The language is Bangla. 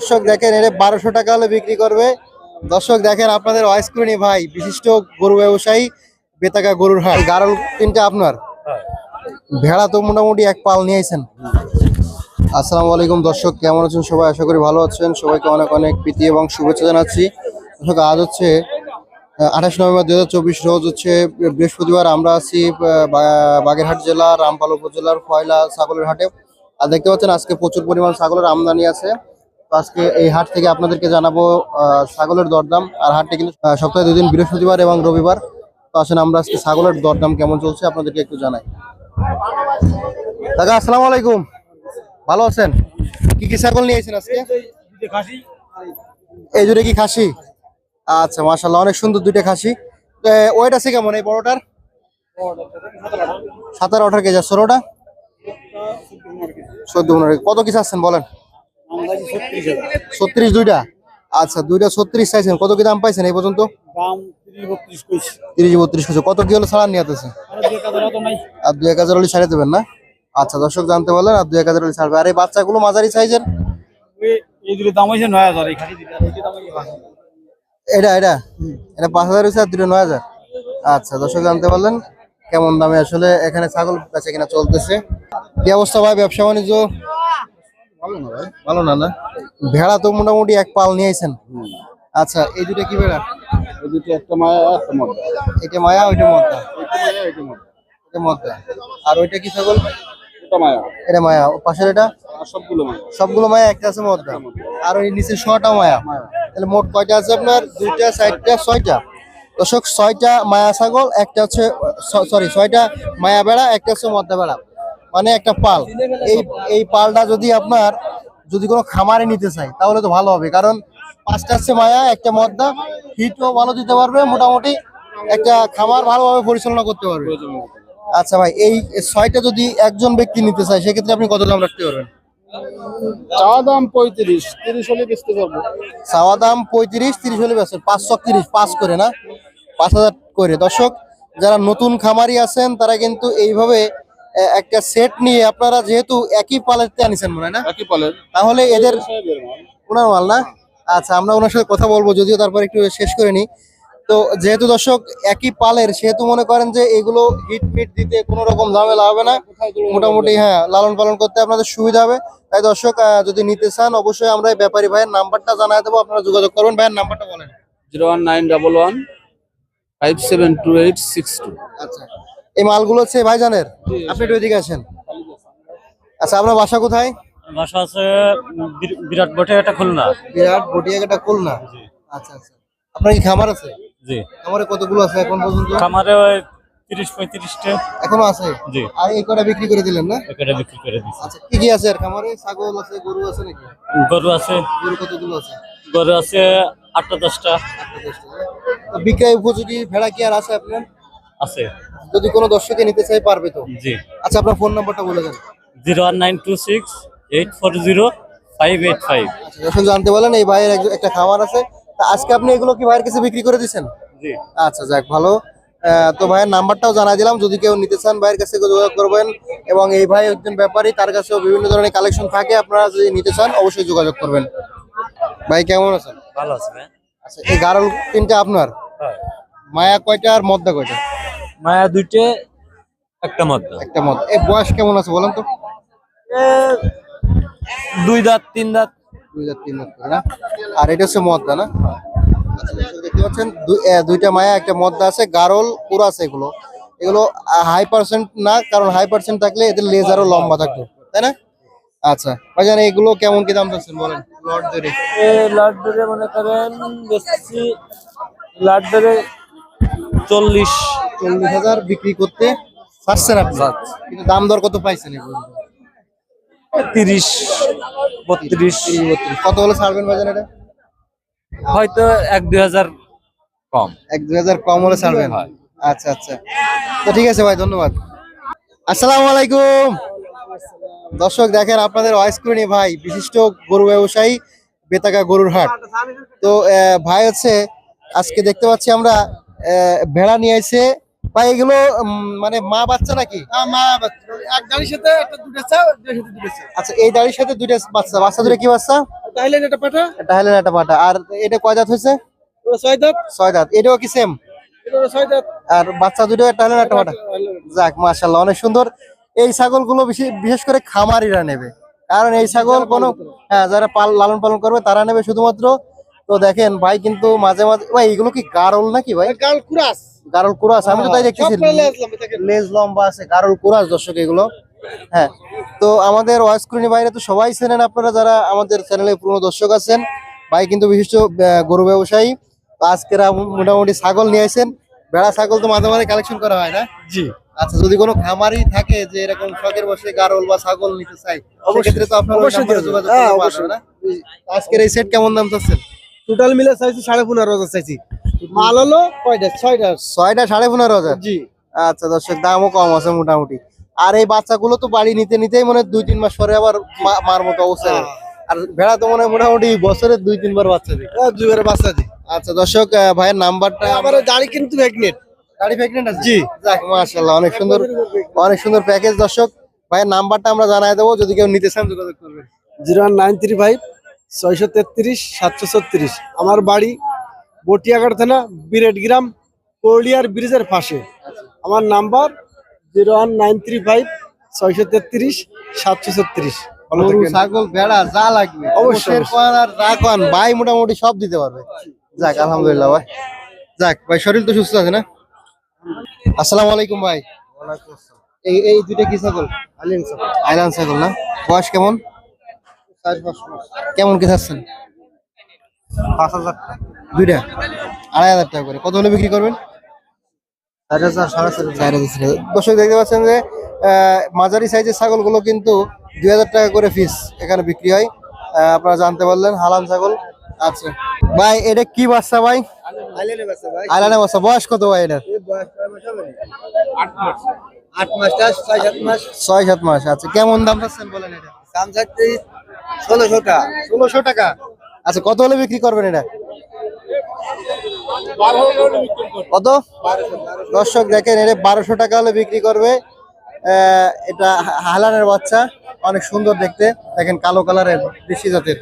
দর্শক দেখেন এটা বারোশো টাকা হলে বিক্রি করবে। দর্শক দেখেন আপনাদের অয়স্ক্রিনী ভাই, বিশিষ্ট গরু ব্যবসায়ী বেতাকা গরুর হাট। গারল তিনটা আপনার? ভেড়া তো মোটামুটি এক পাল নিয়ে আইছেন। আসসালামু আলাইকুম দর্শক, কেমন আছেন সবাই? আশা করি ভালো আছেন। সবাইকে অনেক অনেক প্রীতি এবং শুভেচ্ছা জানাচ্ছি। দর্শক, আজ হচ্ছে আঠাশ নভেম্বর দু হাজার চব্বিশ, রোজ হচ্ছে, বৃহস্পতিবার আমরা আছি বাগেরহাট জেলা রামপাল উপজেলার, ফয়লা ছাগলের হাটে। আর দেখতে পাচ্ছেন, আজকে প্রচুর পরিমাণ ছাগলের আমদানি আছে। তো আজকে এই হাট থেকে আপনাদেরকে জানাব ছাগলের দরদাম। আর হাটটি কিন্তু সপ্তাহে দুদিন বৃহস্পতিবার এবং রবিবার। তো আসেন আমরা আজকে ছাগলের দরদাম কেমন চলছে আপনাদেরকে একটু জানাই। দাদা, আসসালামু আলাইকুম। ভালো আছেন? কি কি ছাগল নিয়েছেন আজকে? এই জুড়ে কি খাসি? আচ্ছা মাশাল্লাহ অনেক সুন্দর দুইটা খাসি। ওয়েট আছে কেমন এই বড়টার? সাতারো আঠারো কেজি, আর ষোলোটা? চোদ্দ পনেরো কত কিছু আছেন বলেন? ছত্রিশ দুইটা? আচ্ছা দুইটা ছত্রিশ চাইছেন। কত কি দাম পাইছেন এই পর্যন্ত? দাম তিরিশ বত্রিশ কিছু কত কি হলো ছাড়া নিয়ে আছে আর দুই এক হাজার হলে দেবেন না? আচ্ছা দর্শক জানতে পারলেন আর দুই এক হাজার হলে ছাড়বে। আর এই বাচ্চাগুলো মাঝারি সাইজের। এটা এটা? এটা পাঁচ হাজার হয়েছে আর দুটো নয় হাজার? আচ্ছা দর্শক জানতে পারলেন কেমন দামে আসলে এখানে ছাগল বেচা কিনা চলতেছে। কি অবস্থা ভাই ব্যবসা বাণিজ্য ভালো না ভাই? ভালো না না? ভেড়া তো মোটামুটি এক পাল নিয়ে আইছেন। আচ্ছা এই দুটো কি ভেড়া? এই দুটো একটা মায়া একটা মদ্দা এটা মায়া ওইটা মদ্দা এটা মদ্দা আর ওইটা কি ছাগল? এটা মায়া। এটা মায়া। পাশের এটা? আর সবগুলো মায়া। সবগুলো মায়া একটা আছে মদ্দা আর ওই নিচে মায়া। তাহলে মোট কয়টা আছে আপনার? দুইটা চারটা ছয়টা? দর্শক ছয়টা মায়া ছাগল একটা হচ্ছে সরি ছয়টা মায়া বেড়া একটা হচ্ছে মদ্দা বেড়া মানে একটা পাল। এই এই পালটা যদি আপনার যদি কোনো খামারে নিতে চাই তাহলে তো ভালো হবে। কারণ পাঁচটা হচ্ছে মায়া একটা মদ্দা হিটও ভালো দিতে পারবে মোটামুটি একটা খামার ভালোভাবে পরিচালনা করতে পারবে। আচ্ছা ভাই এই ছয়টা যদি একজন ব্যক্তি নিতে চায় সেক্ষেত্রে আপনি কত দাম রাখতে পারবেন? দাম পঁয়ত্রিশ তিরিশ হলে বেচতে পারব। চাওয়া দাম পঁয়ত্রিশ তিরিশ হলে পাঁচশো তিরিশ পাঁচ করে না? পাঁচ হাজার করে। দর্শক যারা নতুন খামারি আছেন তারা কিন্তু এইভাবে একটা সেট নিয়ে আপনারা যেহেতু একই পালেতে আনিছেন মনে হয় না? একই পালের তাহলে এদের মাল ওনার মাল না? আচ্ছা আমরা ওনার সাথে কথা বলব যদিও তারপর একটু শেষ করে নিই। তো যেহেতু দর্শক একই পালের সেহেতু মনে করেন যে এগুলো হিট মিট দিতে কোনো রকম ঝামেলা হবে না। মোটামুটি হ্যাঁ লালন পালন করতে আপনাদের সুবিধা হবে। তাই দর্শক আহ, যদি নিতে চান অবশ্যই আমরা ব্যাপারী ভাইয়ের নাম্বারটা জানাই দেবো। আপনারা যোগাযোগ করবেন ভাইয়ের নাম্বারটা বলেন। Zero one nine double one five seven two eight six two. আচ্ছা। এই মালগুলো হচ্ছে ভাইজানের? আপনি একটু এদিকে আসেন। আচ্ছা আপনার বাসা কোথায়? বাসা আছে বিরাট বটে একটা খুলনা। বিরাট বটিয়াঘাটা খুলনা? আচ্ছা আচ্ছা। আপনার কি খামার আছে? জি। খামারে কতগুলো আছে এখন পর্যন্ত? খামারে ওই তিরিশ পঁয়ত্রিশটা। এখনও আছে? জি। আর এই কটা বিক্রি করে দিলেন না? এখানে বিক্রি করে দিচ্ছি আচ্ছা কি কি আছে আর খামারে? ছাগল আছে গরু আছে নাকি? গরু আছে। গরু কতগুলো আছে? গরু আছে আটটা দশটা। আটটা দশটা? বিক্রয় উপযোগী ভেড়া কি আর আছে আপনার? আছে। যদি কোনো দর্শকে নিতে চাই পারবে তো? জি। আচ্ছা আপনার ফোন নাম্বারটা বলে দেন। Zero one nine two six eight four zero five eight five. আচ্ছা যখন জানতে পারলেন এই ভাইয়ের একটা খামার আছে। তা আজকে আপনি এগুলো কি ভাইয়ের কাছে বিক্রি করে দিচ্ছেন জি। আচ্ছা যাক ভালো। তো ভাইয়ের নাম্বারটাও জানাই দিলাম। যদি কেউ নিতে চান ভাইয়ের কাছে যোগাযোগ করবেন। এবং এই ভাই একজন ব্যাপারী তার কাছেও বিভিন্ন ধরনের কালেকশন থাকে। আপনারা যদি নিতে চান অবশ্যই যোগাযোগ করবেন। ভাই কেমন আছেন? ভালো আছে আচ্ছা এই গারল তিনটা আপনার? মায়া কয়টা আর মদ্দা কয়টা? মায়া দুইটে একটা মধ্যে একটা মদ। এই বয়স কেমন আছে বলেন তো? দুই দাঁত তিন দাঁত। দুই হাজার তিন করে না? আর এটা হচ্ছে মদ্দা না? দেখতে পাচ্ছেন দুই- এ, দুইটা মায়া একটা মদ্দা আছে গারল পুরো আছে এগুলো। এগুলো হাই পার্সেন্ট না কারণ হাই পার্সেন্ট থাকলে এদের লেজ আরও লম্বা থাকতো তাই না? আচ্ছা ভাইজান এগুলো কেমন কি দাম চাচ্ছেন বলেন? লট ধরে। লাট ধরে মনে করেন বেশি লাট ধরে চল্লিশ। চল্লিশ হাজার বিক্রি করতে চাচ্ছেন আপনি? কিন্তু দাম দর কত পাইছেন তিরিশ বত্রিশ। কত হলে ছাড়বেন ভাইজান এটা? হয়তো এক দুই হাজার কম। এক দুই হাজার কম হলে ছাড়বেন আচ্ছা আচ্ছা। তো ঠিক আছে ভাই ধন্যবাদ। আসসালামু আলাইকুম। দর্শক দেখেন আপনাদের অয়স্ক্রিনী ভাই বিশিষ্ট গরু ব্যবসায়ী বেতাকা গরুর হাট। তো ভাই হচ্ছে আজকে দেখতে পাচ্ছি আমরা ভেড়া নিয়ে এসে ভাই এগুলো মানে মা বাচ্চা নাকি? মা এক গাড়ির সাথে একটা দুটো চা সাথে দুটো চা। আচ্ছা এই দাড়ির সাথে দুইটা বাচ্চা। বাচ্চা দুটো কি বাচ্চা? থাইল্যান্ড এটা পাটা আর এটা কয় দাঁত হয়েছে? ছয় দাঁত ছয় দাঁত এটাও কি সেম আর বাচ্চা দুটো একটা হাইলেন একটা পাটা যাক মাশাল্লাহ অনেক সুন্দর। এই ছাগলগুলো বেশি বিশেষ করে খামারিরা নেবে। কারণ এই ছাগল কোনো হ্যাঁ যারা লালন পালন করবে তারা নেবে শুধুমাত্র তো দেখেন ভাই কিন্তু মাঝে মাঝে ভাই এগুলো কি গারল নাকি ভাই? গাল কুরাস। গারল কুরাস আমি তো তাই দেখতেছি। আসলাম থেকে লেজ লম্বা আছে গারল কুরাস দর্শক এগুলো। হ্যাঁ তো আমাদের ওয়াইস্ক্রিনি বাইরে তো সবাই চেনেন আপনারা যারা আমাদের চ্যানেলে পুরনো দর্শক আছেন। ভাই কিন্তু বিশিষ্ট গরু ব্যবসায়ী। আজকেরা মোটামুটি ছাগল নিয়ে আসেন বেড়া ছাগল তো মাঝে মাঝে কালেকশন করা হয় না? জি। আচ্ছা যদি কোনো খামারই থাকে যে এরকম শখের বসে গারল বা ছাগল নিতে চাই সেক্ষেত্রে তো আপনার যোগাযোগ। হ্যাঁ, আজকের এই সেট কেমন দাম চাচ্ছেন? টোটাল মিলে চাইছি সাড়ে পনেরো হাজার চাইছি। মাল হলো কয়টা? ছয়টা। ছয়টা সাড়ে পনেরো হাজার? জি। আচ্ছা দর্শক দামও কম আছে মোটামুটি। আর এই বাচ্চাগুলো তো বাড়ি নিতে নিতেই মনে হয় দুই তিন মাস পরে আবার মার মতো অবস্থা আর ভেড়া তো মনে হয় মোটামুটি বছরে দুই তিনবার বাচ্চা দেয়। দুইবারে বাচ্চা জি আচ্ছা দর্শক ভাইয়ের নাম্বারটা আবার দাড়ি কিন্তু ম্যাগনেট গাড়ি প্রেগনেন্ট আছে? জি। যাক মাশাআল্লাহ অনেক সুন্দর অনেক সুন্দর প্যাকেজ দর্শক। ভাইয়ের নাম্বারটা আমরা জানাই দেবো যদি কেউ নিতে চান যোগাযোগ করবেন। Zero one nine three five ছয়শো তেত্রিশ সাতশো ছত্রিশ। আমার বাড়ি বটিয়াঘাট থানা বিরেট গ্রাম কোলিয়ার ব্রিজের পাশে। আমার number zero one nine three five ছয়শো তেত্রিশ সাতশো ছত্রিশ। গরু ছাগল ভেড়া যা লাগবে। অবশ্যই, যা ভাই মোটামুটি সব দিতে পারবে। যাক আলহামদুলিল্লাহ ভাই। যাক ভাই শরীর তো সুস্থ আছে না? আসসালামু আলাইকুম ভাই। এই এই দুইটা কি ছাগল। আইলান ছাগল না? বয়স কেমন? কেমন কি থাকছেন পাঁচ হাজার টাকা। দুইটা? আড়াই হাজার টাকা করে। কত হলে বিক্রি করবেন? চার হাজার সাড়ে চার চার হাজার দর্শক দেখতে পাচ্ছেন যে আহ, মাঝারি সাইজের ছাগলগুলো কিন্তু দুই হাজার টাকা করে পিস এখানে বিক্রি হয়। আহ, আপনারা জানতে পারলেন হালান ছাগল আচ্ছা ভাই এটা কি বাচ্চা ভাই? আইলানে বাচ্চা বয়স কত ভাই মাসটা ছয় সাত মাস। ছয় সাত মাস। আচ্ছা কেমন দাম চাচ্ছেন বলেন এটা? দাম চাচ্ছি ষোলোশো টাকা। ষোলোশো টাকা। আচ্ছা কত হলে বিক্রি করবেন এটা? কত? দর্শক দেখেন এটা বারোশো টাকা হলে বিক্রি করবে। এটা হালানের বাচ্চা অনেক সুন্দর দেখতে। দেখেন কালো কালারের দেশি জাতের।